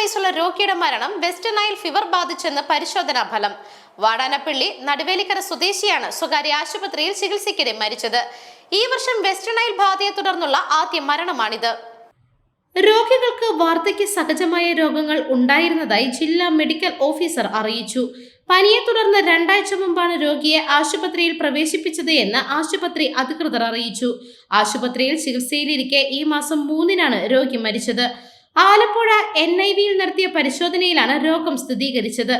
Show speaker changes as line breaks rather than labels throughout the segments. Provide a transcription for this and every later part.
വയസ്സുള്ള രോഗിയുടെ മരണം വെസ്റ്റ് നൈൽ ഫിവർ ബാധിച്ചെന്ന് പരിശോധനാ ഫലം. വാടാനപ്പള്ളി നടുവേലിക്കര സ്വദേശിയാണ് സ്വകാര്യ ആശുപത്രിയിൽ ചികിത്സയ്ക്കിടെ മരിച്ചത്. ഈ വർഷം വെസ്റ്റ് നൈൽ ബാധയെ തുടർന്നുള്ള ആദ്യ മരണമാണിത്. രോഗികൾക്ക് വാർദ്ധക്യ സഹജമായ രോഗങ്ങൾ ഉണ്ടായിരുന്നതായി ജില്ലാ മെഡിക്കൽ ഓഫീസർ അറിയിച്ചു. പനിയെ തുടർന്ന് രണ്ടാഴ്ച മുമ്പാണ് രോഗിയെ ആശുപത്രിയിൽ പ്രവേശിപ്പിച്ചത് എന്ന് ആശുപത്രി അധികൃതർ അറിയിച്ചു. ആശുപത്രിയിൽ ചികിത്സയിലിരിക്കെ ഈ മാസം മൂന്നിനാണ് രോഗി മരിച്ചത്. ആലപ്പുഴ എൻ ഐ വിയിൽ നടത്തിയ പരിശോധനയിലാണ് രോഗം സ്ഥിരീകരിച്ചത്.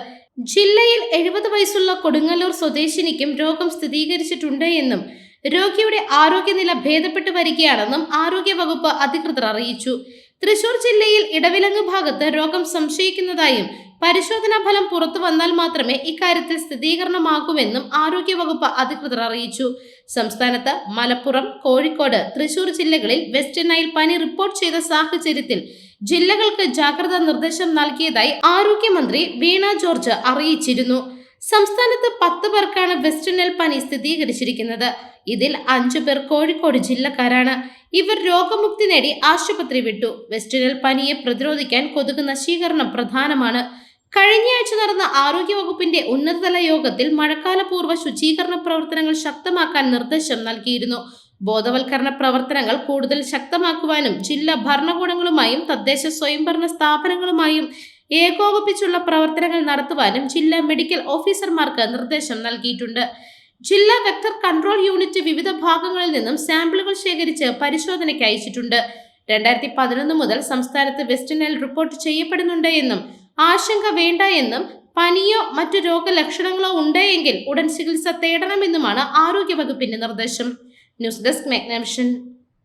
ജില്ലയിൽ എഴുപത് വയസ്സുള്ള കൊടുങ്ങല്ലൂർ സ്വദേശിനിക്കും രോഗം സ്ഥിരീകരിച്ചിട്ടുണ്ട് എന്നും രോഗിയുടെ ആരോഗ്യനില ഭേദപ്പെട്ടു വരികയാണെന്നും ആരോഗ്യവകുപ്പ് അധികൃതർ അറിയിച്ചു. തൃശൂർ ജില്ലയിൽ ഇടവിലങ്ങ് ഭാഗത്ത് രോഗം സംശയിക്കുന്നതായും പരിശോധനാ ഫലം പുറത്തു വന്നാൽ മാത്രമേ ഇക്കാര്യത്തിൽ സ്ഥിരീകരണമാകൂവെന്നും ആരോഗ്യവകുപ്പ് അധികൃതർ അറിയിച്ചു. സംസ്ഥാനത്ത് മലപ്പുറം കോഴിക്കോട് തൃശൂർ ജില്ലകളിൽ വെസ്റ്റ് നൈൽ പനി റിപ്പോർട്ട് ചെയ്ത സാഹചര്യത്തിൽ ജില്ലകൾക്ക് ജാഗ്രതാ നിർദ്ദേശം നൽകിയതായി ആരോഗ്യമന്ത്രി വീണ ജോർജ് അറിയിച്ചിരുന്നു. സംസ്ഥാനത്ത് പത്ത് പേർക്കാണ് വെസ്റ്റ് നെൽ പനി സ്ഥിരീകരിച്ചിരിക്കുന്നത്. ഇതിൽ അഞ്ചു പേർ കോഴിക്കോട് ജില്ലക്കാരാണ്. ഇവർ രോഗമുക്തി നേടി ആശുപത്രി വിട്ടു. വെസ്റ്റ് നെൽ പനിയെ പ്രതിരോധിക്കാൻ കൊതുക് നശീകരണം പ്രധാനമാണ്. കഴിഞ്ഞയാഴ്ച നടന്ന ആരോഗ്യവകുപ്പിന്റെ ഉന്നതതല യോഗത്തിൽ മഴക്കാലപൂർവ ശുചീകരണ പ്രവർത്തനങ്ങൾ ശക്തമാക്കാൻ നിർദ്ദേശം നൽകിയിരുന്നു. ബോധവൽക്കരണ പ്രവർത്തനങ്ങൾ കൂടുതൽ ശക്തമാക്കുവാനും ജില്ലാ ഭരണകൂടങ്ങളുമായും തദ്ദേശ സ്വയംഭരണ സ്ഥാപനങ്ങളുമായും ഏകോപിപ്പിച്ചുള്ള പ്രവർത്തനങ്ങൾ നടത്തുവാനും ജില്ലാ മെഡിക്കൽ ഓഫീസർമാർക്ക് നിർദ്ദേശം നൽകിയിട്ടുണ്ട്. ജില്ലാ വെക്ടർ കൺട്രോൾ യൂണിറ്റ് വിവിധ ഭാഗങ്ങളിൽ നിന്നും സാമ്പിളുകൾ ശേഖരിച്ച് പരിശോധനയ്ക്ക് അയച്ചിട്ടുണ്ട്. രണ്ടായിരത്തി പതിനൊന്ന് മുതൽ സംസ്ഥാനത്ത് വെസ്റ്റ് നൈൽ റിപ്പോർട്ട് ചെയ്യപ്പെടുന്നുണ്ട് എന്നും ആശങ്ക വേണ്ട എന്നും പനിയോ മറ്റു രോഗലക്ഷണങ്ങളോ ഉണ്ടെങ്കിൽ ഉടൻ ചികിത്സ തേടണമെന്നുമാണ് ആരോഗ്യവകുപ്പിന്റെ നിർദ്ദേശം. News desk മെഗ്നവിഷൻ.